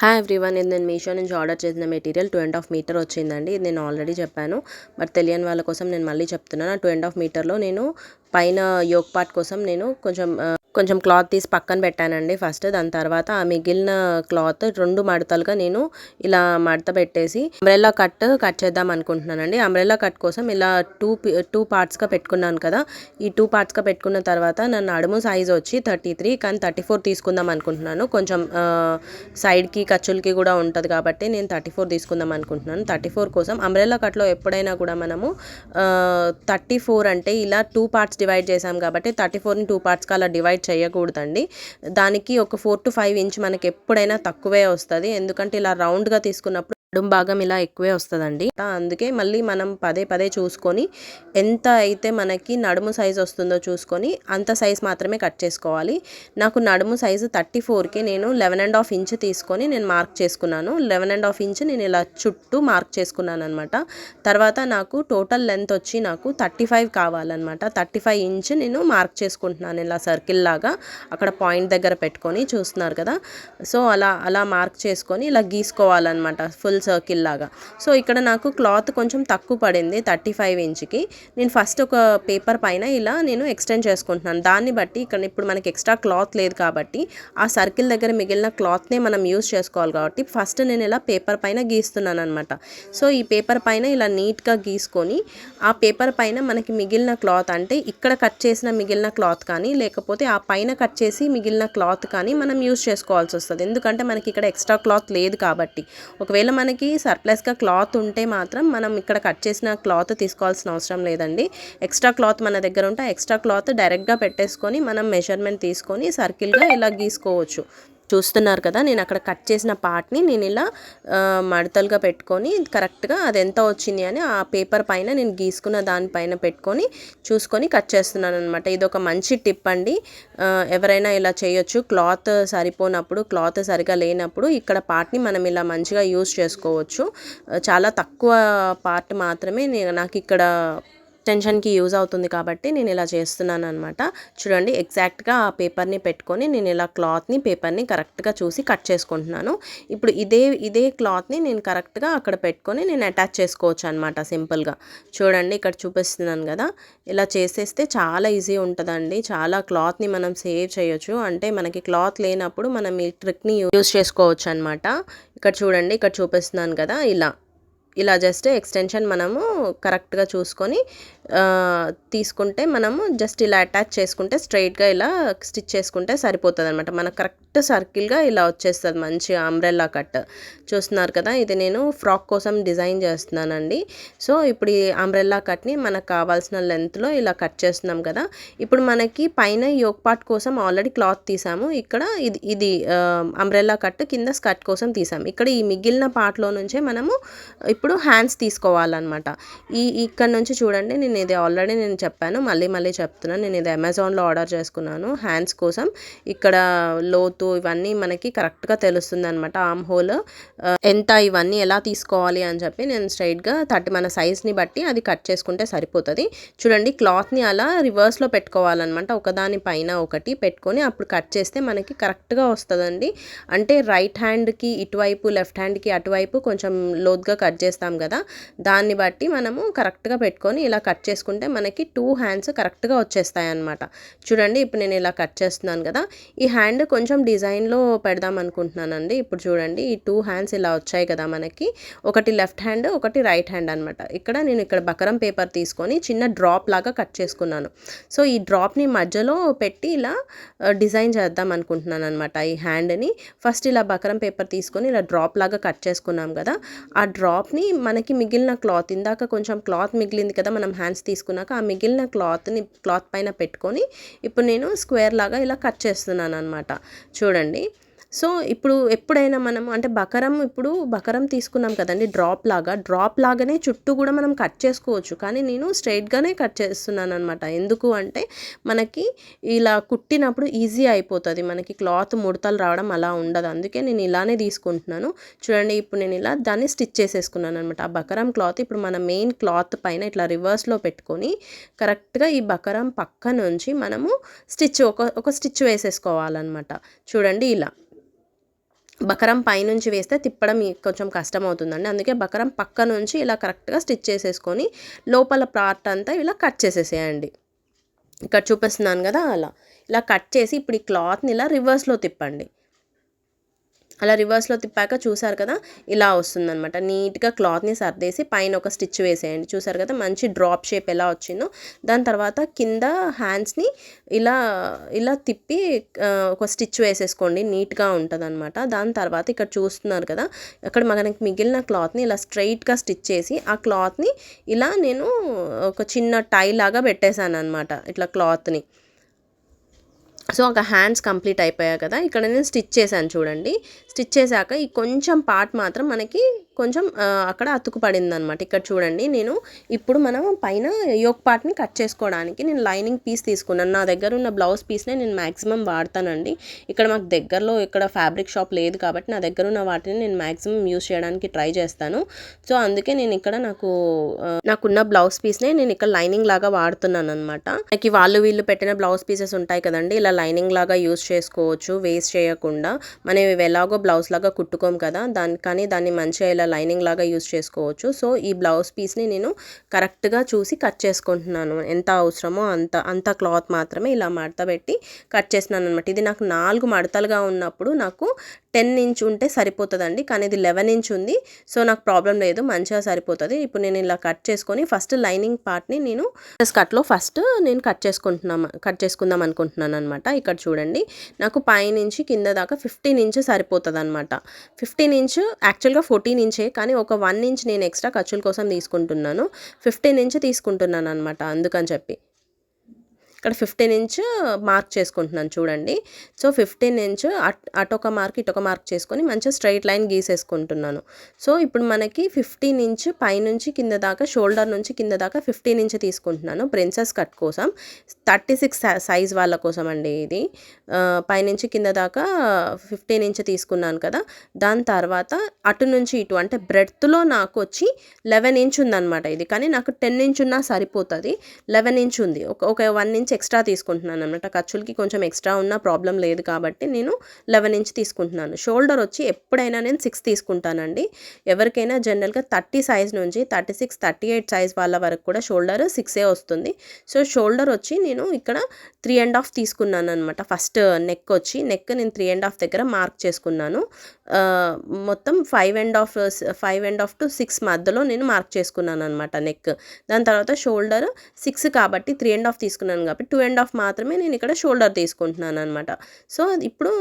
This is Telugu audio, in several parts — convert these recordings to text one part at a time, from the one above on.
హాయ్ ఎవ్రీవన్ ఇది నేను మీషో నుంచి ఆర్డర్ చేసిన material two and half meter వచ్చిందండి. ఇది నేను ఆల్రెడీ చెప్పాను. బట్ తెలియని వాళ్ళ కోసం నేను మళ్ళీ చెప్తున్నాను. టూ అండ్ హాఫ్ మీటర్లో నేను పైన యోగ్ పార్ట్ కోసం నేను కొంచెం కొంచెం క్లాత్ తీసి పక్కన పెట్టానండి ఫస్ట్. దాని తర్వాత ఆ మిగిలిన క్లాత్ రెండు మడతలుగా నేను ఇలా మడత పెట్టేసి అంబ్రెల్లా కట్ కట్ చేద్దాం అనుకుంటున్నానండి. అంబ్రెల్లా కట్ కోసం ఇలా టూ టూ పార్ట్స్గా పెట్టుకున్నాను కదా. ఈ టూ పార్ట్స్గా పెట్టుకున్న తర్వాత నన్ను అడుము సైజ్ వచ్చి థర్టీ త్రీ కానీ థర్టీ ఫోర్ తీసుకుందాం అనుకుంటున్నాను. కొంచెం సైడ్కి ఖర్చులకి కూడా ఉంటుంది కాబట్టి నేను థర్టీ ఫోర్ తీసుకుందాం అనుకుంటున్నాను. థర్టీ ఫోర్ కోసం అంబ్రెల్లా కట్లో ఎప్పుడైనా కూడా మనము థర్టీ ఫోర్ అంటే ఇలా టూ పార్ట్స్ డివైడ్ చేసాం కాబట్టి థర్టీ ఫోర్ని టూ పార్ట్స్కి అలా డివైడ్ చేయకూడదండి. దానికి ఒక ఫోర్ టు ఫైవ్ ఇంచ్ మనకి ఎప్పుడైనా తక్కువే వస్తుంది. ఎందుకంటే ఇలా రౌండ్గా తీసుకున్నప్పుడు నడుం భాగం ఇలా ఎక్కువే వస్తుందండి. అందుకే మళ్ళీ మనం పదే పదే చూసుకొని ఎంత అయితే మనకి నడుము సైజ్ వస్తుందో చూసుకొని అంత సైజ్ మాత్రమే కట్ చేసుకోవాలి. నాకు నడుము సైజు థర్టీ ఫోర్కి నేను లెవెన్ అండ్ హాఫ్ ఇంచ్ తీసుకొని నేను మార్క్ చేసుకున్నాను. లెవెన్ అండ్ హాఫ్ ఇంచ్ నేను ఇలా చుట్టూ మార్క్ చేసుకున్నాను అనమాట తర్వాత నాకు టోటల్ లెంత్ వచ్చి నాకు థర్టీ ఫైవ్ కావాలన్నమాట. థర్టీ ఫైవ్ ఇంచ్ నేను మార్క్ చేసుకుంటున్నాను ఇలా సర్కిల్ లాగా అక్కడ పాయింట్ దగ్గర పెట్టుకొని చూస్తున్నారు కదా. సో అలా అలా మార్క్ చేసుకొని ఇలా గీసుకోవాలన్నమాట. ఫుల్ సర్కిల్ లాగా. సో ఇక్కడ నాకు క్లాత్ కొంచెం తక్కువ పడింది థర్టీ ఫైవ్ ఇంచ్కి. నేను ఫస్ట్ ఒక పేపర్ పైన ఇలా నేను ఎక్స్టెండ్ చేసుకుంటున్నాను. దాన్ని బట్టి ఇక్కడ ఇప్పుడు మనకి ఎక్స్ట్రా క్లాత్ లేదు కాబట్టి ఆ సర్కిల్ దగ్గర మిగిలిన క్లాత్నే మనం యూస్ చేసుకోవాలి కాబట్టి ఫస్ట్ నేను ఇలా పేపర్ పైన గీస్తున్నాను అనమాట సో ఈ పేపర్ పైన ఇలా నీట్గా గీసుకొని ఆ పేపర్ పైన మనకి మిగిలిన క్లాత్ అంటే ఇక్కడ కట్ చేసిన మిగిలిన క్లాత్ కానీ లేకపోతే ఆ పైన కట్ చేసి మిగిలిన క్లాత్ కానీ మనం యూస్ చేసుకోవాల్సి వస్తుంది. ఎందుకంటే మనకి ఇక్కడ ఎక్స్ట్రా క్లాత్ లేదు కాబట్టి. ఒకవేళ మనం మనకి సర్ప్లస్గా క్లాత్ ఉంటే మాత్రం మనం ఇక్కడ కట్ చేసిన క్లాత్ తీసుకోవాల్సిన అవసరం లేదండి. ఎక్స్ట్రా క్లాత్ మన దగ్గర ఉంటే ఎక్స్ట్రా క్లాత్ డైరెక్ట్గా పెట్టేసుకొని మనం మెజర్మెంట్ తీసుకొని సర్కిల్గా ఇలా గీసుకోవచ్చు. చూస్తున్నారు కదా నేను అక్కడ కట్ చేసిన పార్ట్ని నేను ఇలా మడతలుగా పెట్టుకొని కరెక్ట్గా అది ఎంత వచ్చింది అని ఆ పేపర్ పైన నేను గీసుకున్న దానిపైన పెట్టుకొని చూసుకొని కట్ చేస్తున్నాను అనమాట ఇది ఒక మంచి టిప్ అండి. ఎవరైనా ఇలా చేయొచ్చు. క్లాత్ సరిపోనప్పుడు క్లాత్ సరిగా లేనప్పుడు ఇక్కడ పార్ట్ని మనం ఇలా మంచిగా యూస్ చేసుకోవచ్చు. చాలా తక్కువ పార్ట్ మాత్రమే నాకు ఇక్కడ టెన్షన్కి యూజ్ అవుతుంది కాబట్టి నేను ఇలా చేస్తున్నాను అనమాట చూడండి ఎగ్జాక్ట్గా ఆ పేపర్ని పెట్టుకొని నేను ఇలా క్లాత్ని పేపర్ని కరెక్ట్గా చూసి కట్ చేసుకుంటున్నాను. ఇప్పుడు ఇదే ఇదే క్లాత్ని నేను కరెక్ట్గా అక్కడ పెట్టుకొని నేను అటాచ్ చేసుకోవచ్చు అనమాట సింపుల్గా. చూడండి ఇక్కడ చూపిస్తున్నాను కదా. ఇలా చేసేస్తే చాలా ఈజీ ఉంటుందండి. చాలా క్లాత్ని మనం సేవ్ చేయొచ్చు. అంటే మనకి క్లాత్ లేనప్పుడు మనం ఈ ట్రిక్ని యూజ్ చేసుకోవచ్చు అనమాట ఇక్కడ చూడండి ఇక్కడ చూపిస్తున్నాను కదా ఇలా. ఇలా జస్ట్ ఎక్స్టెన్షన్ మనము కరెక్ట్గా చూసుకొని తీసుకుంటే మనము జస్ట్ ఇలా అటాచ్ చేసుకుంటే స్ట్రైట్గా ఇలా స్టిచ్ చేసుకుంటే సరిపోతుంది అనమాట మనకు కరెక్ట్ సర్కిల్గా ఇలా వచ్చేస్తుంది మంచి అంబ్రెల్లా కట్. చూస్తున్నారు కదా ఇది నేను ఫ్రాక్ కోసం డిజైన్ చేస్తున్నానండి. సో ఇప్పుడు ఈ అంబ్రెల్లా కట్ని మనకు కావాల్సిన లెంత్లో ఇలా కట్ చేస్తున్నాం కదా. ఇప్పుడు మనకి పైన యోగ్ పార్ట్ కోసం ఆల్రెడీ క్లాత్ తీసాము. ఇక్కడ ఇది ఇది అంబ్రెల్లా కట్ కింద స్కర్ట్ కోసం తీసాము ఇక్కడ ఈ మిగిలిన పార్ట్లో నుంచే మనము ఇప్పుడు హ్యాండ్స్ తీసుకోవాలన్నమాట. ఈ ఇక్కడ నుంచి చూడండి నేను నేను ఇది ఆల్రెడీ నేను చెప్పాను. మళ్ళీ మళ్ళీ చెప్తున్నాను. నేను ఇది అమెజాన్లో ఆర్డర్ చేసుకున్నాను. హ్యాండ్స్ కోసం. ఇక్కడ లోతు ఇవన్నీ మనకి కరెక్ట్గా తెలుస్తుంది అనమాట ఆమ్ హోల్ ఎంత ఇవన్నీ ఎలా తీసుకోవాలి అని చెప్పి నేను స్ట్రైట్గా థర్టీ మన సైజ్ని బట్టి అది కట్ చేసుకుంటే సరిపోతుంది. చూడండి క్లాత్ని అలా రివర్స్లో పెట్టుకోవాలన్నమాట. ఒకదాని పైన ఒకటి పెట్టుకొని అప్పుడు కట్ చేస్తే మనకి కరెక్ట్గా వస్తుందండి. అంటే రైట్ హ్యాండ్కి ఇటువైపు లెఫ్ట్ హ్యాండ్కి అటువైపు కొంచెం లోతుగా కట్ చేస్తాం కదా. దాన్ని బట్టి మనము కరెక్ట్గా పెట్టుకొని ఇలా కట్ చేసుకుంటే మనకి టూ హ్యాండ్స్ కరెక్ట్గా వచ్చేస్తాయి అన్నమాట చూడండి ఇప్పుడు నేను ఇలా కట్ చేస్తున్నాను కదా. ఈ హ్యాండ్ కొంచెం డిజైన్లో పెడదాం అనుకుంటున్నానండి. ఇప్పుడు చూడండి ఈ టూ హ్యాండ్స్ ఇలా వచ్చాయి కదా మనకి. ఒకటి లెఫ్ట్ హ్యాండ్ ఒకటి రైట్ హ్యాండ్ అనమాట ఇక్కడ నేను ఇక్కడ బకరం పేపర్ తీసుకొని చిన్న డ్రాప్ లాగా కట్ చేసుకున్నాను. సో ఈ డ్రాప్ని మధ్యలో పెట్టి ఇలా డిజైన్ చేద్దాం అనుకుంటున్నాను అనమాట ఈ హ్యాండ్ని. ఫస్ట్ ఇలా బకరం పేపర్ తీసుకొని ఇలా డ్రాప్ లాగా కట్ చేసుకున్నాం కదా. ఆ డ్రాప్ని మనకి మిగిలిన క్లాత్ ఇందాక కొంచెం క్లాత్ మిగిలింది కదా మనం హ్యాండ్స్ తీసుకున్నాక ఆ మిగిలిన క్లాత్ని క్లాత్ పైన పెట్టుకొని ఇప్పుడు నేను స్క్వేర్ లాగా ఇలా కట్ చేస్తున్నాను అనమాట చూడండి. సో ఇప్పుడు ఎప్పుడైనా మనం అంటే బకరం ఇప్పుడు బకరం తీసుకున్నాం కదండి డ్రాప్ లాగా. డ్రాప్ లాగానే చుట్టూ కూడా మనం కట్ చేసుకోవచ్చు. కానీ నేను స్ట్రైట్గానే కట్ చేస్తున్నాను అనమాట ఎందుకు అంటే మనకి ఇలా కుట్టినప్పుడు ఈజీ అయిపోతుంది. మనకి క్లాత్ ముడతలు రావడం అలా ఉండదు. అందుకే నేను ఇలానే తీసుకుంటున్నాను. చూడండి ఇప్పుడు నేను ఇలా దాన్ని స్టిచ్ చేసేసుకున్నాను అనమాట ఆ బకరం క్లాత్ ఇప్పుడు మన మెయిన్ క్లాత్ పైన ఇట్లా రివర్స్లో పెట్టుకొని కరెక్ట్గా ఈ బకరం పక్క నుంచి మనము స్టిచ్ ఒక ఒక స్టిచ్ వేసేసుకోవాలన్నమాట. చూడండి ఇలా. బకరం పైనుంచి వేస్తే తిప్పడం కొంచెం కష్టం అవుతుందండి అందుకే బకరం పక్క నుంచి ఇలా కరెక్ట్గా స్టిచ్ చేసేసుకొని లోపల పార్ట్ అంతా ఇలా కట్ చేసేసేయండి. ఇక్కడ చూపిస్తున్నాను కదా అలా. ఇలా కట్ చేసి ఇప్పుడు ఈ క్లాత్ని ఇలా రివర్స్లో తిప్పండి. అలా రివర్స్లో తిప్పాక చూసారు కదా ఇలా వస్తుందనమాట నీట్గా క్లాత్ని సర్దేసి పైన ఒక స్టిచ్ వేసేయండి. చూసారు కదా మంచి డ్రాప్ షేప్ ఎలా వచ్చిందో. దాని తర్వాత కింద హ్యాండ్స్ని ఇలా ఇలా తిప్పి ఒక స్టిచ్ వేసేసుకోండి. నీట్గా ఉంటుంది అనమాట దాని తర్వాత ఇక్కడ చూస్తున్నారు కదా అక్కడ మనకి మిగిలిన క్లాత్ని ఇలా స్ట్రైట్గా స్టిచ్ చేసి ఆ క్లాత్ని ఇలా నేను ఒక చిన్న టై లాగా పెట్టేశాను అనమాట ఇట్లా క్లాత్ని సో ఒక హ్యాండ్స్ కంప్లీట్ అయిపోయాయి కదా ఇక్కడ నేను స్టిచ్ చేశాను చూడండి. స్టిచ్ చేశాక ఈ కొంచెం పార్ట్ మాత్రం మనకి కొంచెం అక్కడ అతుకు పడింది అనమాట ఇక్కడ చూడండి నేను ఇప్పుడు మనం పైన యోక్ పార్ట్ని కట్ చేసుకోవడానికి నేను లైనింగ్ పీస్ తీసుకున్నాను. నా దగ్గర ఉన్న బ్లౌజ్ పీస్నే నేను మ్యాక్సిమం వాడతానండి. ఇక్కడ మాకు దగ్గరలో ఇక్కడ ఫ్యాబ్రిక్ షాప్ లేదు కాబట్టి నా దగ్గర ఉన్న వాటిని నేను మ్యాక్సిమం యూస్ చేయడానికి ట్రై చేస్తాను. సో అందుకే నేను ఇక్కడ నాకు నాకున్న బ్లౌజ్ పీస్నే నేను ఇక్కడ లైనింగ్ లాగా వాడుతున్నాను అనమాట నాకు వాళ్ళు వీళ్ళు పెట్టిన బ్లౌజ్ పీసెస్ ఉంటాయి కదండి ఇలా లైనింగ్ లాగా యూస్ చేసుకోవచ్చు వేస్ట్ చేయకుండా. మనం ఇవి ఎలాగో బ్లౌజ్ లాగా కుట్టుకోం కదా దాని కానీ దాన్ని మంచిగా ఇలా లైనింగ్ లాగా యూస్ చేసుకోవచ్చు. సో ఈ బ్లౌజ్ పీస్ని నేను కరెక్ట్గా చూసి కట్ చేసుకుంటున్నాను. ఎంత అవసరమో అంత అంత క్లాత్ మాత్రమే ఇలా మడత పెట్టి కట్ చేస్తున్నాను అనమాట ఇది నాకు నాలుగు మడతలుగా ఉన్నప్పుడు నాకు టెన్ ఇంచ్ ఉంటే సరిపోతుందండి కానీ ఇది లెవెన్ ఇంచ్ ఉంది. సో నాకు ప్రాబ్లం లేదు మంచిగా సరిపోతుంది. ఇప్పుడు నేను ఇలా కట్ చేసుకొని ఫస్ట్ లైనింగ్ పార్ట్ని నేను కట్లో ఫస్ట్ నేను కట్ చేసుకుంటున్నాము కట్ చేసుకుందాం అనుకుంటున్నాను అనమాట ఇక్కడ చూడండి నాకు పైనుంచి కింద దాకా ఫిఫ్టీన్ ఇంచ్ సరిపోతుంది. అనమాట ఫిఫ్టీన్ ఇంచ్ యాక్చువల్గా ఫోర్టీన్ ఇంచే కానీ ఒక వన్ ఇంచ్ నేను ఎక్స్ట్రా ఖర్చుల కోసం తీసుకుంటున్నాను. ఫిఫ్టీన్ ఇంచ్ తీసుకుంటున్నాను అనమాట అందుకని చెప్పి. ఇక్కడ ఫిఫ్టీన్ ఇంచ్ మార్క్ చేసుకుంటున్నాను చూడండి. సో ఫిఫ్టీన్ ఇంచ్ అట్ అటొక మార్క్ ఇటొక మార్క్ చేసుకొని మంచిగా స్ట్రైట్ లైన్ గీసేసుకుంటున్నాను. సో ఇప్పుడు మనకి ఫిఫ్టీన్ ఇంచ్ పైనుంచి కింద దాకా షోల్డర్ నుంచి కింద దాకా ఫిఫ్టీన్ ఇంచ్ తీసుకుంటున్నాను ప్రిన్సెస్ కట్ కోసం. థర్టీ సిక్స్ సైజ్ వాళ్ళ కోసం అండి ఇది. పైనుంచి కింద దాకా ఫిఫ్టీన్ ఇంచ్ తీసుకున్నాను కదా. దాని తర్వాత అటు నుంచి ఇటు అంటే బ్రెడ్త్లో నాకు వచ్చి లెవెన్ ఇంచ్ ఉందన్నమాట ఇది. కానీ నాకు టెన్ ఇంచ్ ఉన్నా సరిపోతుంది. లెవెన్ ఇంచ్ ఉంది. ఒక ఒక వన్ ఇంచ్ ఎక్స్ట్రా తీసుకుంటున్నాను అనమాట ఖర్చులకి కొంచెం ఎక్స్ట్రా ఉన్నా ప్రాబ్లం లేదు కాబట్టి నేను లెవెన్ ఇంచ్ తీసుకుంటున్నాను. షోల్డర్ వచ్చి ఎప్పుడైనా నేను సిక్స్ తీసుకుంటానండి. ఎవరికైనా జనరల్గా థర్టీ సైజ్ నుంచి thirty six thirty eight size వాళ్ళ వరకు కూడా షోల్డర్ సిక్సే వస్తుంది. సో షోల్డర్ వచ్చి నేను ఇక్కడ త్రీ అండ్ హాఫ్ తీసుకున్నాను అనమాట ఫస్ట్ నెక్ వచ్చి నెక్ నేను త్రీ అండ్ హాఫ్ దగ్గర మార్క్ చేసుకున్నాను. మొత్తం five and half five and half to six మధ్యలో నేను మార్క్ చేసుకున్నాను అనమాట నెక్ దాని తర్వాత షోల్డర్ సిక్స్ కాబట్టి త్రీ అండ్ హాఫ్ తీసుకున్నాను కాబట్టి టూ అండ్ హాఫ్ మాత్రమే నేను ఇక్కడ షోల్డర్ తీసుకుంటున్నాను అనమాట సో ఇప్పుడు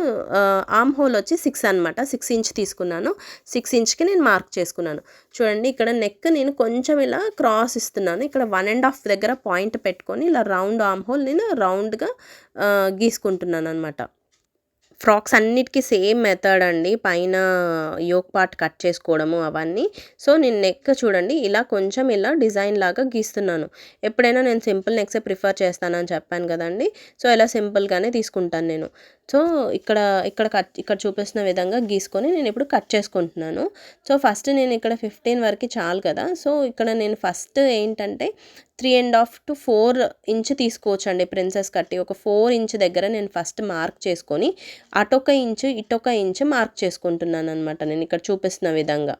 ఆమ్ హోల్ వచ్చి సిక్స్ అనమాట సిక్స్ ఇంచ్ తీసుకున్నాను. సిక్స్ ఇంచ్కి నేను మార్క్ చేసుకున్నాను. చూడండి ఇక్కడ నెక్ నేను కొంచెం ఇలా క్రాస్ ఇస్తున్నాను. ఇక్కడ వన్ అండ్ హాఫ్ దగ్గర పాయింట్ పెట్టుకొని ఇలా రౌండ్ ఆమ్ హోల్ నేను రౌండ్గా గీసుకుంటున్నాను అనమాట ఫ్రాక్స్ అన్నిటికీ సేమ్ మెథడ్ అండి. పైన యోక్ పార్ట్ కట్ చేసుకోవడము అవన్నీ. సో నేను నెక్ చూడండి ఇలా కొంచెం ఇలా డిజైన్ లాగా గీస్తున్నాను. ఎప్పుడైనా నేను సింపుల్ నెక్సే ప్రిఫర్ చేస్తానని చెప్పాను కదండి. సో ఇలా సింపుల్గానే తీసుకుంటాను నేను. సో ఇక్కడ ఇక్కడ కట్ ఇక్కడ చూపిస్తున్న విధంగా గీసుకొని నేను ఇప్పుడు కట్ చేసుకుంటున్నాను. సో ఫస్ట్ నేను ఇక్కడ ఫిఫ్టీన్ వరకు చాలు కదా. సో ఇక్కడ నేను ఫస్ట్ ఏంటంటే three and half to four inch తీసుకోవచ్చు అండి ప్రిన్సెస్ కట్టి. ఒక ఫోర్ ఇంచ్ దగ్గర నేను ఫస్ట్ మార్క్ చేసుకొని అటొక ఇంచు ఇటొక ఇంచ్ మార్క్ చేసుకుంటున్నాను అనమాట నేను ఇక్కడ చూపిస్తున్న విధంగా.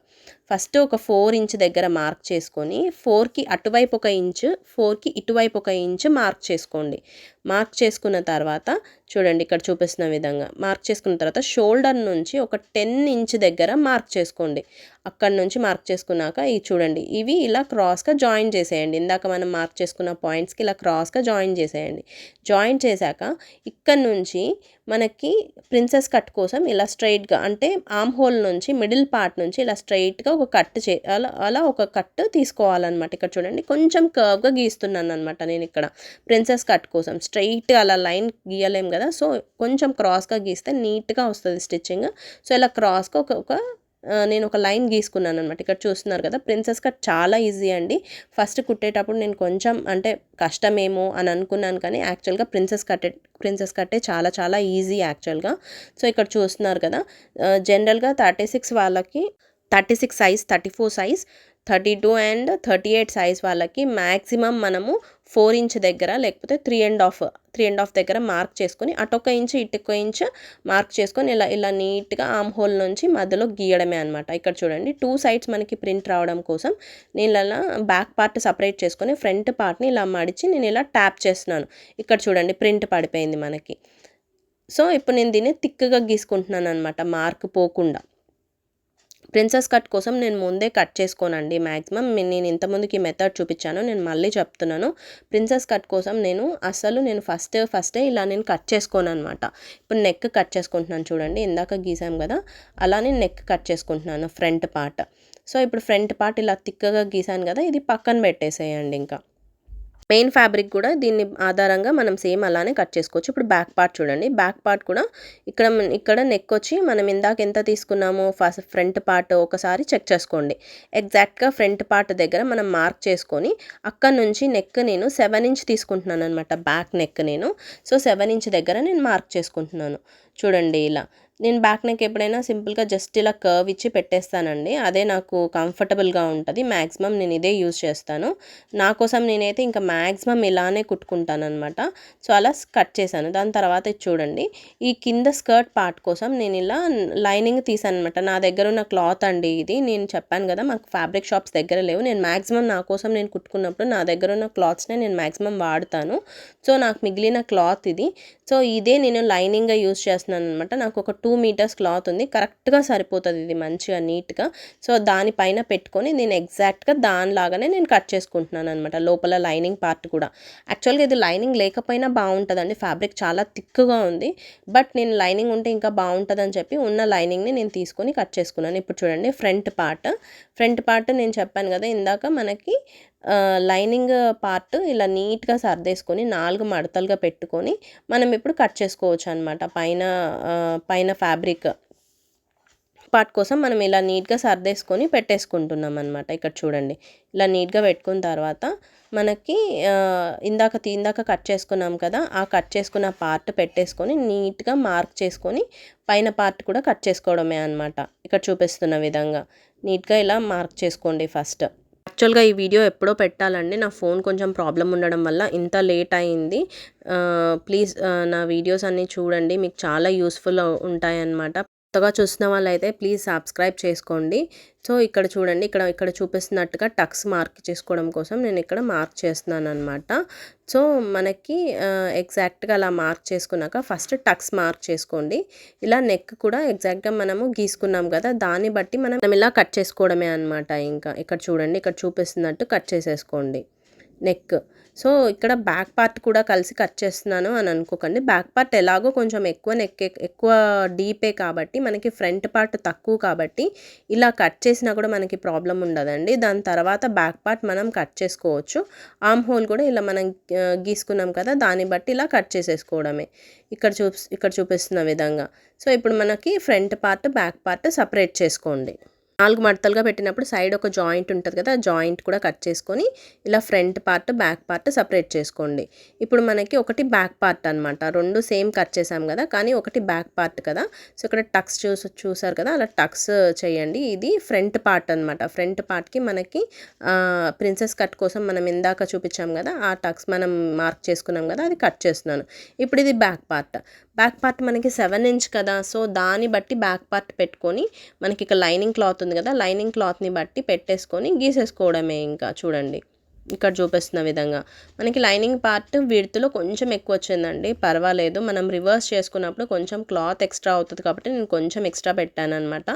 ఫస్ట్ ఒక ఫోర్ ఇంచ్ దగ్గర మార్క్ చేసుకొని ఫోర్కి అటువైపు ఒక ఇంచ్ ఫోర్కి ఇటువైపు ఒక ఇంచ్ మార్క్ చేసుకోండి. మార్క్ చేసుకున్న తర్వాత చూడండి ఇక్కడ చూపిస్తున్న విధంగా. మార్క్ చేసుకున్న తర్వాత షోల్డర్ నుంచి ఒక టెన్ ఇంచ్ దగ్గర మార్క్ చేసుకోండి. అక్కడ నుంచి మార్క్ చేసుకున్నాక ఇవి చూడండి. ఇవి ఇలా క్రాస్గా జాయిన్ చేసేయండి. ఇందాక మనం మార్క్ చేసుకున్న పాయింట్స్కి ఇలా క్రాస్గా జాయిన్ చేసేయండి. జాయిన్ చేశాక ఇక్కడ నుంచి మనకి ప్రిన్సెస్ కట్ కోసం ఇలా స్ట్రైట్గా అంటే ఆమ్ హోల్ నుంచి మిడిల్ పార్ట్ నుంచి ఇలా స్ట్రైట్గా ఒక కట్ చే అలా అలా ఒక కట్ తీసుకోవాలన్నమాట. ఇక్కడ చూడండి. కొంచెం కర్వ్గా గీస్తున్నాను అనమాట నేను ఇక్కడ ప్రిన్సెస్ కట్ కోసం. స్ట్రైట్గా అలా లైన్ గీయలేం కదా. సో కొంచెం క్రాస్గా గీస్తే నీట్గా వస్తుంది స్టిచ్చింగ్. సో ఇలా క్రాస్గా ఒక ఒక నేను ఒక లైన్ గీసుకున్నాను అనమాట ఇక్కడ చూస్తున్నారు కదా ప్రిన్సెస్ కట్ చాలా ఈజీ అండి. ఫస్ట్ కుట్టేటప్పుడు నేను కొంచెం అంటే కష్టమేమో అని అనుకున్నాను కానీ యాక్చువల్గా ప్రిన్సెస్ కట్టే ప్రిన్సెస్ కట్టే చాలా చాలా ఈజీ యాక్చువల్గా. సో ఇక్కడ చూస్తున్నారు కదా జనరల్గా థర్టీ సిక్స్ వాళ్ళకి thirty six size thirty four size thirty two and thirty eight size వాళ్ళకి మ్యాక్సిమం మనము ఫోర్ ఇంచ్ దగ్గర లేకపోతే three and half three and half దగ్గర మార్క్ చేసుకొని అటొక ఇంచ్ ఇటొక ఇంచ్ మార్క్ చేసుకొని ఇలా ఇలా నీట్గా ఆమ్ హోల్ నుంచి మధ్యలో గీయడమే అనమాట ఇక్కడ చూడండి టూ సైడ్స్ మనకి ప్రింట్ రావడం కోసం నేను ఇలా బ్యాక్ పార్ట్ సపరేట్ చేసుకొని ఫ్రంట్ పార్ట్ని ఇలా మడిచి నేను ఇలా ట్యాప్ చేస్తున్నాను. ఇక్కడ చూడండి ప్రింట్ పడిపోయింది మనకి. సో ఇప్పుడు నేను దీన్ని థిక్గా గీసుకుంటున్నాను అనమాట మార్క్ పోకుండా. ప్రిన్సెస్ కట్ కోసం నేను ముందే కట్ చేసుకోనండి మ్యాక్సిమం నేను ఇంతమందికి మెథడ్ చూపించాను. నేను మళ్ళీ చెప్తున్నాను. ప్రిన్సెస్ కట్ కోసం నేను అసలు నేను ఫస్ట్ ఫస్టే ఇలా నేను కట్ చేసుకోను అనమాట ఇప్పుడు నెక్ కట్ చేసుకుంటున్నాను చూడండి. ఇందాక గీసాం కదా. అలా నేను నెక్ కట్ చేసుకుంటున్నాను ఫ్రంట్ పార్ట్. సో ఇప్పుడు ఫ్రంట్ పార్ట్ ఇలా తిక్కగా గీసాను కదా. ఇది పక్కన పెట్టేసేయండి ఇంకా. మెయిన్ ఫ్యాబ్రిక్ కూడా దీన్ని ఆధారంగా మనం సేమ్ అలానే కట్ చేసుకోవచ్చు. ఇప్పుడు బ్యాక్ పార్ట్ చూడండి. బ్యాక్ పార్ట్ కూడా ఇక్కడ ఇక్కడ నెక్ వచ్చి మనం ఇందాక ఎంత తీసుకున్నామో ఫస్ట్ ఫ్రంట్ పార్ట్ ఒకసారి చెక్ చేసుకోండి. ఎగ్జాక్ట్గా ఫ్రంట్ పార్ట్ దగ్గర మనం మార్క్ చేసుకొని అక్కడ నుంచి నెక్ నేను సెవెన్ ఇంచ్ తీసుకుంటున్నాను అనమాట బ్యాక్ నెక్ నేను. సో సెవెన్ ఇంచ్ దగ్గర నేను మార్క్ చేసుకుంటున్నాను. చూడండి ఇలా. నేను బ్యాక్ నెక్ ఎప్పుడైనా సింపుల్గా జస్ట్ ఇలా కర్వ్ ఇచ్చి పెట్టేస్తానండి. అదే నాకు కంఫర్టబుల్గా ఉంటుంది. మ్యాక్సిమం నేను ఇదే యూజ్ చేస్తాను. నా కోసం నేనైతే ఇంకా మ్యాక్సిమం ఇలానే కుట్టుకుంటానమాట సో అలా కట్ చేశాను. దాని తర్వాత చూడండి. ఈ కింద స్కర్ట్ పార్ట్ కోసం నేను ఇలా లైనింగ్ తీసాను అనమాట నా దగ్గర ఉన్న క్లాత్ అండి ఇది. నేను చెప్పాను కదా మాకు ఫ్యాబ్రిక్ షాప్స్ దగ్గర లేవు. నేను మ్యాక్సిమం నా కోసం నేను కుట్టుకున్నప్పుడు నా దగ్గర ఉన్న క్లాత్స్నే నేను మ్యాక్సిమం వాడతాను. సో నాకు మిగిలిన క్లాత్ ఇది. సో ఇదే నేను లైనింగ్గా యూజ్ చేస్తున్నాను అనమాట నాకు ఒక టూ మీటర్స్ క్లాత్ ఉంది. కరెక్ట్గా సరిపోతుంది ఇది మంచిగా నీట్గా. సో దానిపైన పెట్టుకొని నేను ఎగ్జాక్ట్గా దానిలాగానే నేను కట్ చేసుకుంటున్నాను అనమాట లోపల లైనింగ్ పార్ట్ కూడా. యాక్చువల్గా ఇది లైనింగ్ లేకపోయినా బాగుంటుందండి. ఫ్యాబ్రిక్ చాలా థిక్గా ఉంది. బట్ నేను లైనింగ్ ఉంటే ఇంకా బాగుంటుందని చెప్పి ఉన్న లైనింగ్ని నేను తీసుకొని కట్ చేసుకున్నాను. ఇప్పుడు చూడండి ఫ్రంట్ పార్ట్. ఫ్రంట్ పార్ట్ నేను చెప్పాను కదా ఇందాక మనకి లైనింగ్ పార్ట్ ఇలా నీట్గా సర్దేసుకొని నాలుగు మడతలుగా పెట్టుకొని మనం ఇప్పుడు కట్ చేసుకోవచ్చు అనమాట పైన పైన ఫ్యాబ్రిక్ పార్ట్ కోసం మనం ఇలా నీట్గా సర్దేసుకొని పెట్టేసుకుంటున్నాం అనమాట ఇక్కడ చూడండి. ఇలా నీట్గా పెట్టుకున్న తర్వాత మనకి ఇందాక ఇందాక కట్ చేసుకున్నాం కదా ఆ కట్ చేసుకున్న పార్ట్ పెట్టేసుకొని నీట్గా మార్క్ చేసుకొని పైన పార్ట్ కూడా కట్ చేసుకోవడమే అనమాట ఇక్కడ చూపిస్తున్న విధంగా. నీట్గా ఇలా మార్క్ చేసుకోండి ఫస్ట్. యాక్చువల్గా ఈ వీడియో ఎప్పుడో పెట్టాలండి. నా ఫోన్ కొంచెం ప్రాబ్లం ఉండడం వల్ల ఇంత లేట్ అయింది. ప్లీజ్ నా వీడియోస్ అన్నీ చూడండి. మీకు చాలా యూస్ఫుల్ ఉంటాయన్నమాట. కొత్తగా చూసిన వాళ్ళైతే ప్లీజ్ సబ్స్క్రైబ్ చేసుకోండి. సో ఇక్కడ చూడండి ఇక్కడ ఇక్కడ చూపిస్తున్నట్టుగా టక్స్ మార్క్ చేసుకోవడం కోసం నేను ఇక్కడ మార్క్ చేస్తున్నాను అనమాట సో మనకి ఎగ్జాక్ట్గా అలా మార్క్ చేసుకున్నాక ఫస్ట్ టక్స్ మార్క్ చేసుకోండి. ఇలా నెక్ కూడా ఎగ్జాక్ట్గా మనము గీసుకున్నాం కదా దాన్ని బట్టి మనం ఇలా కట్ చేసుకోవడమే అనమాట ఇంకా ఇక్కడ చూడండి ఇక్కడ చూపిస్తున్నట్టు కట్ చేసేసుకోండి. నెక్ సో ఇక్కడ బ్యాక్ పార్ట్ కూడా కలిసి కట్ చేస్తున్నాను అని అనుకోకండి. బ్యాక్ పార్ట్ ఎలాగో కొంచెం ఎక్కువ నెక్ ఎక్కువ డీపే కాబట్టి మనకి ఫ్రంట్ పార్ట్ తక్కువ కాబట్టి ఇలా కట్ చేసినా కూడా మనకి ప్రాబ్లం ఉండదండి. దాని తర్వాత బ్యాక్ పార్ట్ మనం కట్ చేసుకోవచ్చు. ఆమ్ హోల్ కూడా ఇలా మనం గీసుకున్నాం కదా దాన్ని బట్టి ఇలా కట్ చేసేసుకోవడమే. ఇక్కడ చూ ఇక్కడ చూపిస్తున్న విధంగా. సో ఇప్పుడు మనకి front part back part separate చేసుకోండి. నాలుగు మడతలుగా పెట్టినప్పుడు సైడ్ ఒక జాయింట్ ఉంటుంది కదా జాయింట్ కూడా కట్ చేసుకొని ఇలా front part back part separate చేసుకోండి. ఇప్పుడు మనకి ఒకటి బ్యాక్ పార్ట్ అనమాట రెండు సేమ్ కట్ చేసాం కదా కానీ ఒకటి బ్యాక్ పార్ట్ కదా. సో ఇక్కడ టక్స్ చూసి చూసారు కదా అలా టక్స్ చేయండి. ఇది ఫ్రంట్ పార్ట్ అనమాట ఫ్రంట్ పార్ట్కి మనకి ప్రిన్సెస్ కట్ కోసం మనం ఇందాక చూపించాం కదా ఆ టక్స్ మనం మార్క్ చేసుకున్నాం కదా అది కట్ చేస్తున్నాను. ఇప్పుడు ఇది బ్యాక్ పార్ట్. బ్యాక్ పార్ట్ మనకి సెవెన్ ఇంచ్ కదా సో దాన్ని బట్టి బ్యాక్ పార్ట్ పెట్టుకొని మనకి ఇక లైనింగ్ క్లాత్ ఉంది కదా లైనింగ్ క్లాత్ని బట్టి పెట్టేసుకొని గీసేసుకోవడమే ఇంకా చూడండి. ఇక్కడ చూపిస్తున్న విధంగా. మనకి లైనింగ్ పార్ట్ విడుతులో కొంచెం ఎక్కువ వచ్చిందండి. పర్వాలేదు మనం రివర్స్ చేసుకున్నప్పుడు కొంచెం క్లాత్ ఎక్స్ట్రా అవుతుంది కాబట్టి నేను కొంచెం ఎక్స్ట్రా పెట్టాను అనమాట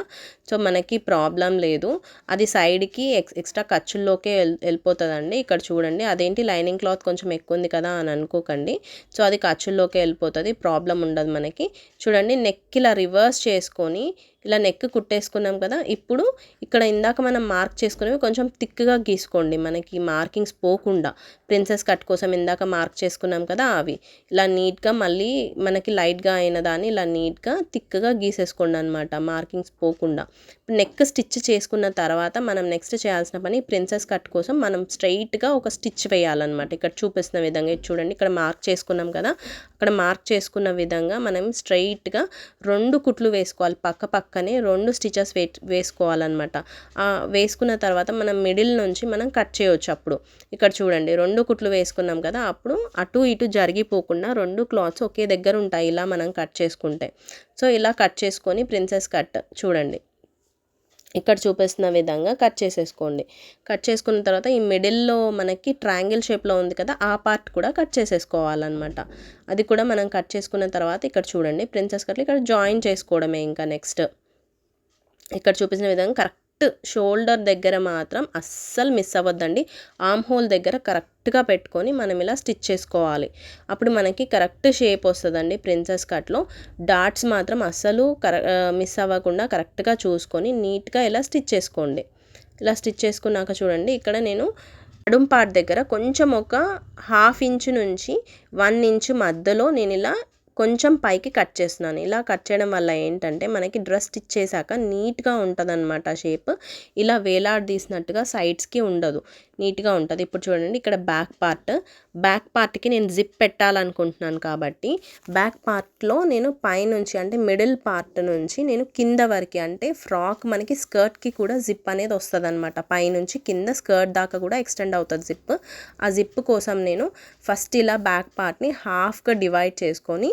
సో మనకి ప్రాబ్లం లేదు. అది సైడ్కి ఎక్స్ ఎక్స్ట్రా ఖర్చుల్లోకే వెళ్ళిపోతుందండి. ఇక్కడ చూడండి అదేంటి లైనింగ్ క్లాత్ కొంచెం ఎక్కువ ఉంది కదా అని అనుకోకండి. సో అది ఖర్చుల్లోకే వెళ్ళిపోతుంది ప్రాబ్లం ఉండదు మనకి. చూడండి నెక్ ఇలా రివర్స్ చేసుకొని ఇలా నెక్ కుట్టేసుకున్నాం కదా ఇప్పుడు ఇక్కడ ఇందాక మనం మార్క్ చేసుకునేవి కొంచెం థిక్గా గీసుకోండి. మనకి మార్కింగ్స్ పోకుండా ప్రిన్సెస్ కట్ కోసం ఇందాక మార్క్ చేసుకున్నాం కదా అవి. ఇలా నీట్గా మళ్ళీ మనకి లైట్గా అయిన దాన్ని ఇలా నీట్గా థిక్గా గీసేసుకోండి అనమాట మార్కింగ్స్ పోకుండా. నెక్ స్టిచ్ చేసుకున్న తర్వాత మనం నెక్స్ట్ చేయాల్సిన పని ప్రిన్సెస్ కట్ కోసం మనం స్ట్రైట్గా ఒక స్టిచ్ వేయాలన్నమాట. ఇక్కడ చూపిస్తున్న విధంగా చూడండి ఇక్కడ మార్క్ చేసుకున్నాం కదా అక్కడ మార్క్ చేసుకున్న విధంగా మనం స్ట్రైట్గా రెండు కుట్లు వేసుకోవాలి పక్క పక్కనే రెండు స్టిచెస్ వే వేసుకోవాలన్నమాట. వేసుకున్న తర్వాత మనం మిడిల్ నుంచి మనం కట్ చేయవచ్చు అప్పుడు. ఇక్కడ చూడండి రెండు కుట్లు వేసుకున్నాం కదా అప్పుడు అటు ఇటు జరిగిపోకుండా రెండు క్లాత్స్ ఒకే దగ్గర ఉంటాయి ఇలా మనం కట్ చేసుకుంటే. సో ఇలా కట్ చేసుకొని ప్రిన్సెస్ కట్ చూడండి. ఇక్కడ చూపిస్తున్న విధంగా కట్ చేసేసుకోండి. కట్ చేసుకున్న తర్వాత ఈ మిడిల్లో మనకి ట్రయాంగిల్ షేప్లో ఉంది కదా ఆ పార్ట్ కూడా కట్ చేసేసుకోవాలన్నమాట. అది కూడా మనం కట్ చేసుకున్న తర్వాత ఇక్కడ చూడండి ప్రిన్సెస్ కట్లు ఇక్కడ జాయిన్ చేసుకోవడమే ఇంకా నెక్స్ట్. ఇక్కడ చూపించిన విధంగా కరెక్ట్ షోల్డర్ దగ్గర మాత్రం అస్సలు మిస్ అవ్వద్దండి. ఆమ్ హోల్ దగ్గర కరెక్ట్గా పెట్టుకొని మనం ఇలా స్టిచ్ చేసుకోవాలి. అప్పుడు మనకి కరెక్ట్ షేప్ వస్తుందండి ప్రిన్సెస్ కట్లో. డాట్స్ మాత్రం అస్సలు కర మిస్ అవ్వకుండా కరెక్ట్గా చూసుకొని నీట్గా ఇలా స్టిచ్ చేసుకోండి. ఇలా స్టిచ్ చేసుకున్నాక చూడండి ఇక్కడ నేను నడుం పార్ట్ దగ్గర కొంచెం ఒక హాఫ్ ఇంచు నుంచి వన్ ఇంచు మధ్యలో నేను ఇలా కొంచెం పైకి కట్ చేస్తున్నాను. ఇలా కట్ చేయడం వల్ల ఏంటంటే మనకి డ్రెస్ స్టిచ్ చేశాక నీట్గా ఉంటుంది అనమాట షేప్. ఇలా వేలాడదీసినట్టుగా సైడ్స్కి ఉండదు. నీట్గా ఉంటుంది. ఇప్పుడు చూడండి ఇక్కడ బ్యాక్ పార్ట్. బ్యాక్ పార్ట్కి నేను జిప్ పెట్టాలనుకుంటున్నాను కాబట్టి బ్యాక్ పార్ట్లో నేను పైనుంచి అంటే మిడిల్ పార్ట్ నుంచి నేను కింద వరకు అంటే ఫ్రాక్ మనకి స్కర్ట్కి కూడా జిప్ అనేది వస్తుంది అనమాట పైనుంచి కింద స్కర్ట్ దాకా కూడా ఎక్స్టెండ్ అవుతుంది జిప్. ఆ జిప్ కోసం నేను ఫస్ట్ ఇలా బ్యాక్ పార్ట్ని హాఫ్గా డివైడ్ చేసుకొని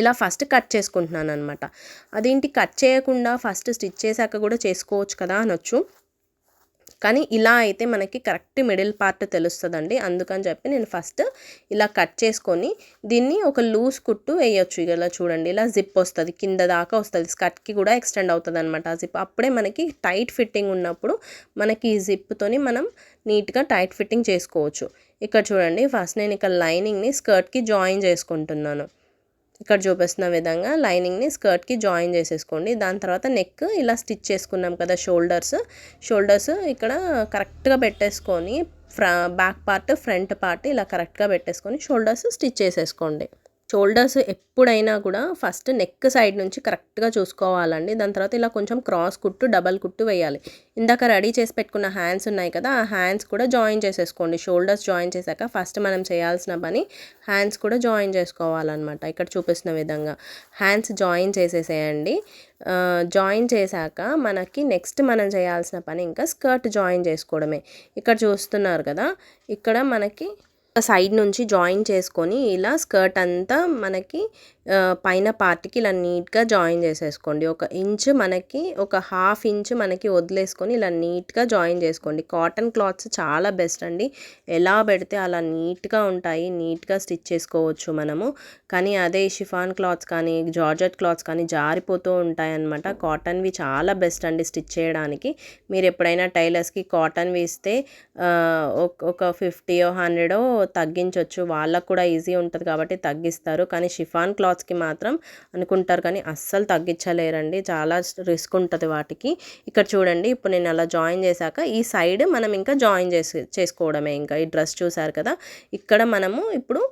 ఇలా ఫస్ట్ కట్ చేసుకుంటున్నాను అనమాట అదేంటి? కట్ చేయకుండా ఫస్ట్ స్టిచ్ చేశాక కూడా చేసుకోవచ్చు కదా అనొచ్చు. కానీ ఇలా అయితే మనకి కరెక్ట్ మిడిల్ పార్ట్ తెలుస్తుందండి. అందుకని చెప్పి నేను ఫస్ట్ ఇలా కట్ చేసుకొని దీన్ని ఒక లూజ్ కుట్టు వేయొచ్చు. ఇలా చూడండి. ఇలా జిప్ వస్తుంది. కింద దాకా వస్తుంది. స్కర్ట్కి కూడా ఎక్స్టెండ్ అవుతుంది అనమాట ఆ జిప్. అప్పుడే మనకి టైట్ ఫిట్టింగ్ ఉన్నప్పుడు మనకి ఈ జిప్తోని మనం నీట్గా టైట్ ఫిట్టింగ్ చేసుకోవచ్చు. ఇక్కడ చూడండి. ఫస్ట్ నేను ఇక్కడ లైనింగ్ని స్కర్ట్కి జాయిన్ చేసుకుంటున్నాను. ఇక్కడ చూపిస్తున్న విధంగా లైనింగ్ని స్కర్ట్కి జాయిన్ చేసేసుకోండి. దాని తర్వాత నెక్ ఇలా స్టిచ్ చేసుకున్నాం కదా షోల్డర్స్. షోల్డర్స్ ఇక్కడ కరెక్ట్గా పెట్టేసుకొని ఫ్ర బ్యాక్ పార్ట్ ఫ్రంట్ పార్ట్ ఇలా కరెక్ట్గా పెట్టేసుకొని షోల్డర్స్ స్టిచ్ చేసేసుకోండి. షోల్డర్స్ ఎప్పుడైనా కూడా ఫస్ట్ నెక్ సైడ్ నుంచి కరెక్ట్గా చూసుకోవాలండి. దాని తర్వాత ఇలా కొంచెం క్రాస్ కుట్టు డబల్ కుట్టు వేయాలి. ఇందాక రెడీ చేసి పెట్టుకున్న హ్యాండ్స్ ఉన్నాయి కదా ఆ హ్యాండ్స్ కూడా జాయిన్ చేసేసుకోండి. షోల్డర్స్ జాయిన్ చేశాక ఫస్ట్ మనం చేయాల్సిన పని హ్యాండ్స్ కూడా జాయిన్ చేసుకోవాలన్నమాట. ఇక్కడ చూపిస్తున్న విధంగా హ్యాండ్స్ జాయిన్ చేసేసేయండి. జాయిన్ చేశాక మనకి నెక్స్ట్ మనం చేయాల్సిన పని ఇంకా స్కర్ట్ జాయిన్ చేసుకోవడమే. ఇక్కడ చూస్తున్నారు కదా ఇక్కడ మనకి సైడ్ నుంచి జాయిన్ చేసుకొని ఇలా స్కర్ట్ అంతా మనకి పైన పార్ట్కి ఇలా నీట్గా జాయిన్ చేసేసుకోండి. ఒక ఇంచ్ మనకి ఒక హాఫ్ ఇంచ్ మనకి వదిలేసుకొని ఇలా నీట్గా జాయిన్ చేసుకోండి. కాటన్ క్లాత్స్ చాలా బెస్ట్ అండి. ఎలా పెడితే అలా నీట్గా ఉంటాయి నీట్గా స్టిచ్ చేసుకోవచ్చు మనము. కానీ అదే షిఫాన్ క్లాత్స్ కానీ జార్జెట్ క్లాత్స్ కానీ జారిపోతూ ఉంటాయి అన్నమాట కాటన్వి చాలా బెస్ట్ అండి స్టిచ్ చేయడానికి. మీరు ఎప్పుడైనా టైలర్స్కి కాటన్వి ఇస్తే ఒక ఫిఫ్టీయో హండ్రెడో తగ్గించవచ్చు వాళ్ళకు కూడా ఈజీ ఉంటుంది కాబట్టి తగ్గిస్తారు. కానీ షిఫాన్ క్లాత్స్కి మాత్రం అనుకుంటారు కానీ అస్సలు తగ్గించలేరండి. చాలా రిస్క్ ఉంటుంది వాటికి. ఇక్కడ చూడండి ఇప్పుడు నేను అలా జాయిన్ చేశాక ఈ సైడ్ మనం ఇంకా జాయిన్ చేసి చేసుకోవడమే ఇంకా. ఈ డ్రెస్ చూసారు కదా ఇక్కడ మనము ఇప్పుడు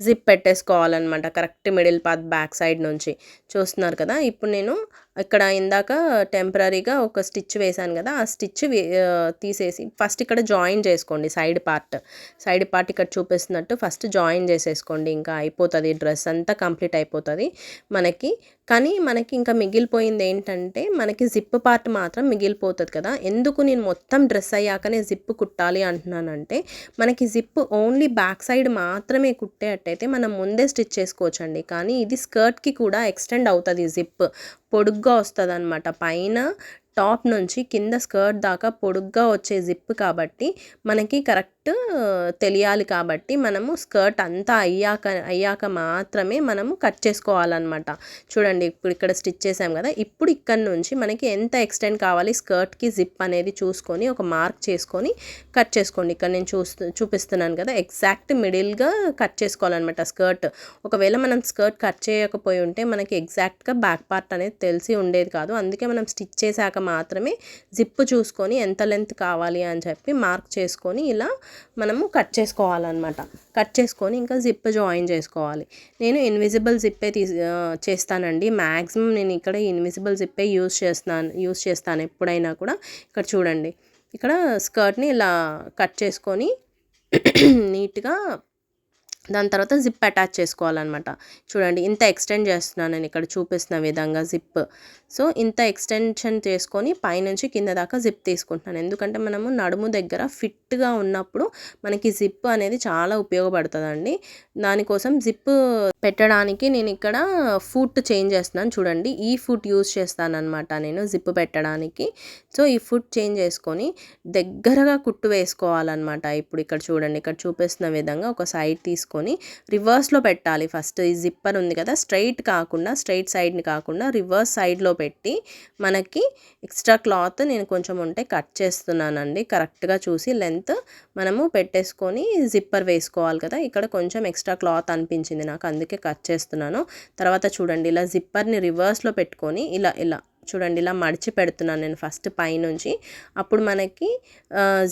zip పెట్టేసుకోవాలన్నమాట. Correct middle path back side నుంచి. చూస్తున్నారు కదా ఇప్పుడు నేను ఇక్కడ ఇందాక టెంపరీగా ఒక స్టిచ్ వేశాను కదా ఆ స్టిచ్ తీసేసి ఫస్ట్ ఇక్కడ జాయిన్ చేసుకోండి సైడ్ పార్ట్. సైడ్ పార్ట్ ఇక్కడ చూపిస్తున్నట్టు ఫస్ట్ జాయిన్ చేసేసుకోండి. ఇంకా అయిపోతుంది డ్రెస్ అంతా కంప్లీట్ అయిపోతుంది మనకి. కానీ మనకి ఇంకా మిగిలిపోయింది ఏంటంటే మనకి జిప్ పార్ట్ మాత్రం మిగిలిపోతుంది కదా. ఎందుకు నేను మొత్తం డ్రెస్ అయ్యాకనే జిప్ కుట్టాలి అంటున్నానంటే మనకి జిప్ ఓన్లీ బ్యాక్ సైడ్ మాత్రమే కుట్టేటట్టయితే మనం ముందే స్టిచ్ చేసుకోవచ్చండి. కానీ ఇది స్కర్ట్కి కూడా ఎక్స్టెండ్ అవుతుంది జిప్. పొడుగ్గా వస్తుంది అనమాట పైన టాప్ నుంచి కింద స్కర్ట్ దాకా పొడుగ్గా వచ్చే జిప్ కాబట్టి మనకి కరెక్ట్ తెలియాలి కాబట్టి మనము స్కర్ట్ అంతా అయ్యాక అయ్యాక మాత్రమే మనము కట్ చేసుకోవాలన్నమాట. చూడండి ఇప్పుడు ఇక్కడ స్టిచ్ చేసాం కదా ఇప్పుడు ఇక్కడ నుంచి మనకి ఎంత ఎక్స్టెండ్ కావాలి స్కర్ట్కి జిప్ అనేది చూసుకొని ఒక మార్క్ చేసుకొని కట్ చేసుకోండి. ఇక్కడ నేను చూస్తూ చూపిస్తున్నాను కదా ఎగ్జాక్ట్ మిడిల్గా కట్ చేసుకోవాలన్నమాట స్కర్ట్. ఒకవేళ మనం స్కర్ట్ కట్ చేయకపోయి ఉంటే మనకి ఎగ్జాక్ట్గా బ్యాక్ పార్ట్ అనేది తెలిసి ఉండేది కాదు. అందుకే మనం స్టిచ్ చేశాక మాత్రమే జిప్ చూసుకొని ఎంత లెంత్ కావాలి అని చెప్పి మార్క్ చేసుకొని ఇలా మనము కట్ చేసుకోవాలన్నమాట. కట్ చేసుకొని ఇంకా జిప్ జాయిన్ చేసుకోవాలి. నేను ఇన్విజిబుల్ జిప్పే తీ చేస్తానండి. మ్యాక్సిమం నేను ఇక్కడ ఇన్విజిబుల్ జిప్పే యూస్ చేస్తాను యూస్ చేస్తాను ఎప్పుడైనా కూడా. ఇక్కడ చూడండి. ఇక్కడ స్కర్ట్ని ఇలా కట్ చేసుకొని నీట్గా దాని తర్వాత జిప్ అటాచ్ చేసుకోవాలన్నమాట. చూడండి ఇంత ఎక్స్టెండ్ చేస్తున్నాను నేను ఇక్కడ చూపిస్తున్న విధంగా జిప్ సో ఇంత ఎక్స్టెన్షన్ చేసుకొని పైనుంచి కింద దాకా జిప్ తీసుకుంటున్నాను. ఎందుకంటే మనము నడుము దగ్గర ఫిట్గా ఉన్నప్పుడు మనకి జిప్ అనేది చాలా ఉపయోగపడుతుందండి. దానికోసం జిప్ పెట్టడానికి నేను ఇక్కడ ఫుట్ చేంజ్ చేస్తున్నాను. చూడండి ఈ ఫుట్ యూజ్ చేస్తాననమాట నేను జిప్ పెట్టడానికి. సో ఈ ఫుట్ చేంజ్ చేసుకొని దగ్గరగా కుట్టు వేసుకోవాలన్నమాట. ఇప్పుడు ఇక్కడ చూడండి ఇక్కడ చూపిస్తున్న విధంగా ఒక సైడ్ తీసుకొని రివర్స్లో పెట్టాలి ఫస్ట్. ఈ జిప్పర్ ఉంది కదా స్ట్రైట్ కాకుండా స్ట్రైట్ సైడ్ని కాకుండా రివర్స్ సైడ్లో పెట్టి మనకి ఎక్స్ట్రా క్లాత్ నేను కొంచెం ఉంటే కట్ చేస్తున్నానండి. కరెక్ట్గా చూసి లెంత్ మనము పెట్టేసుకొని జిప్పర్ వేసుకోవాలి కదా ఇక్కడ కొంచెం ఎక్స్ట్రా క్లాత్ అనిపించింది నాకు అందుకే కట్ చేస్తున్నాను. తర్వాత చూడండి ఇలా జిప్పర్ని రివర్స్లో పెట్టుకొని ఇలా ఇలా చూడండి ఇలా మడిచి పెడుతున్నాను నేను ఫస్ట్ పైనుంచి. అప్పుడు మనకి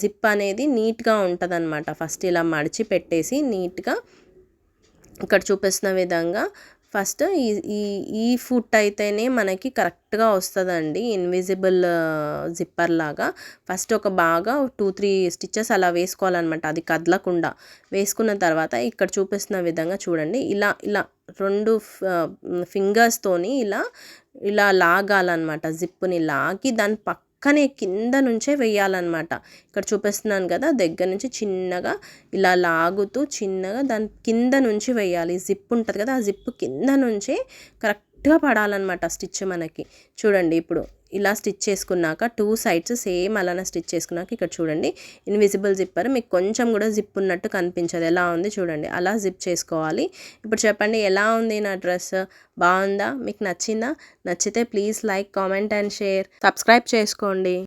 జిప్ అనేది నీట్గా ఉంటుంది అనమాట ఫస్ట్ ఇలా మడిచి పెట్టేసి నీట్గా ఇక్కడ చూపిస్తున్న విధంగా ఫస్ట్ ఈ ఈ ఈ ఫుట్ అయితేనే మనకి కరెక్ట్గా వస్తుందండి. ఇన్విజిబుల్ జిప్పర్ లాగా. ఫస్ట్ ఒక బాగా టూ త్రీ స్టిచ్చెస్ అలా వేసుకోవాలన్నమాట. అది కదలకుండా. వేసుకున్న తర్వాత ఇక్కడ చూపిస్తున్న విధంగా చూడండి. ఇలా ఇలా రెండు ఫింగర్స్తోని ఇలా ఇలా లాగాలన్నమాట. జిప్పుని లాగి దాని పక్క పక్కనే కింద నుంచే వేయాలన్నమాట ఇక్కడ చూపిస్తున్నాను కదా దగ్గర నుంచి చిన్నగా ఇలా లాగుతూ చిన్నగా దాని కింద నుంచి వేయాలి జిప్ ఉంటుంది కదా ఆ జిప్ కింద నుంచే కరెక్ట్గా పడాలన్నమాట స్టిచ్ మనకి. చూడండి ఇప్పుడు. ఇలా స్టిచ్ చేసుకున్నాక టూ సైడ్స్ సేమ్ అలానే స్టిచ్ చేసుకున్నాక ఇక్కడ చూడండి ఇన్విజిబుల్ జిప్పర్. మీకు కొంచెం కూడా జిప్ ఉన్నట్టు కనిపించదు. ఎలా ఉంది చూడండి అలా జిప్ చేసుకోవాలి. ఇప్పుడు చెప్పండి ఎలా ఉంది నా డ్రెస్? బాగుందా? మీకు నచ్చిందా? నచ్చితే please like comment and share. Subscribe చేసుకోండి.